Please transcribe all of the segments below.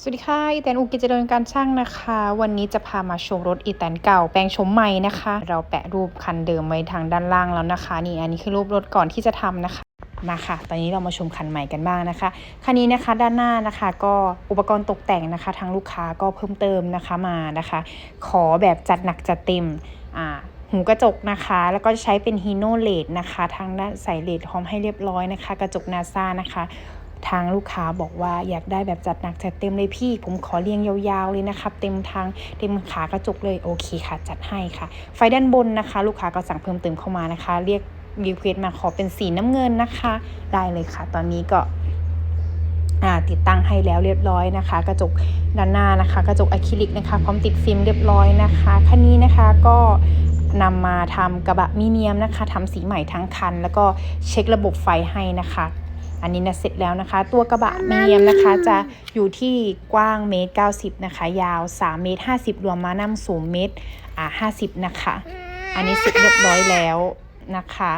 สวัสดีค่ะอีแตนอุกิจเจริญการช่างนะคะ วันนี้จะพามาชมรถอีแตนเก่าแปลงชมใหม่นะคะ เราแปะรูปคันเดิมไว้ทางด้านล่างแล้วนะคะ นี่อันนี้คือรูปรถก่อนที่จะทำนะคะมาค่ะ ตอนนี้เรามาชมคันใหม่กันบ้างนะคะ คันนี้นะคะด้านหน้านะคะก็อุปกรณ์ตกแต่งนะคะ ทางลูกค้าก็เพิ่มเติมนะคะมานะคะ ขอแบบจัดหนักจัดเต็มอ่าหูกระจกนะคะ แล้วก็ใช้เป็นฮีโนเลดนะคะ ทางด้านใส่เลดพร้อมให้เรียบร้อยนะคะ กระจกนาซานะคะ ทางลูกค้าบอกว่าอยากได้แบบจัดหนักจัดเต็มเลยพี่ ผมขอเรียงยาวๆเลยนะครับ เต็มทางเต็มขากระจกเลยโอเคค่ะ จัดให้ค่ะ ไฟด้านบนนะคะ ลูกค้าก็สั่งเพิ่มเติมเข้ามานะคะ เรียกรีเควสมาขอเป็นสีน้ำเงินนะคะ ได้เลยค่ะ ตอนนี้ก็ติดตั้งให้แล้วเรียบร้อยนะคะ กระจกด้านหน้านะคะ กระจกอะคริลิกนะคะ พร้อมติดฟิล์มเรียบร้อยนะคะคันนี้นะคะก็นำมาทำกระบะมีเนียมนะคะทำสีใหม่ทั้งคัน แล้วก็เช็คระบบไฟให้นะคะ อันนี้นะเสร็จแล้วนะคะ ตัวกระบะเนียมนะคะจะอยู่ที่กว้างเมตร90นะคะ ยาว3เมตร50 รวมมานั่งสูงเมตรอ่า50 นะคะ อันนี้เสร็จเรียบร้อยแล้วนะคะ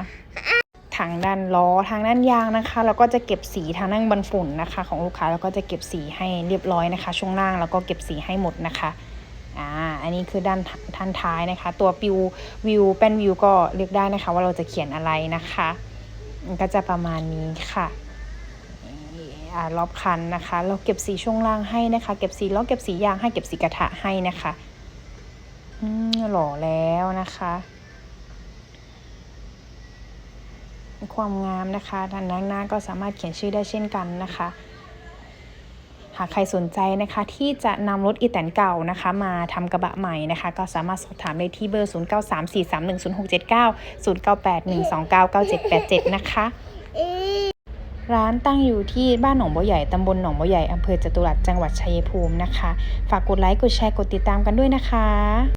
ทางด้านล้อทางด้านยางนะคะเราก็จะเก็บสีทางด้านบนฝุ่นนะคะ ของลูกค้าแล้วก็จะเก็บสีให้เรียบร้อยนะคะ ช่วงล่างแล้วก็เก็บสีให้หมดนะคะอ่าอันนี้คือด้านท่านท้ายนะคะ ตัวปิววิวแป้นวิวก็เลือกได้นะคะ ว่าเราจะเขียนอะไรนะคะ ก็จะประมาณนี้ค่ะ่รอบคันนะคะ เราเก็บสีช่วงล่างให้นะคะ เก็บสีล้อเก็บสียางให้เก็บสีกระทะให้นะคะอืมหล่อแล้วนะคะความงามนะคะทางด้านหน้าก็สามารถเขียนชื่อได้เช่นกันนะคะ หากใครสนใจนะคะที่จะนำรถอีแตนเก่านะคะ มาทำกระบะใหม่นะคะ ก็สามารถสอบถามได้ที่เบอร์ 0934310679 0981299787 นะคะ ร้านตั้งอยู่ที่บ้านหนองบัวใหญ่ตำบลหนองบัวใหญ่อำเภอจตุรัสจังหวัดชัยภูมินะคะ ฝากกดไลค์กดแชร์กดติดตามกันด้วยนะคะ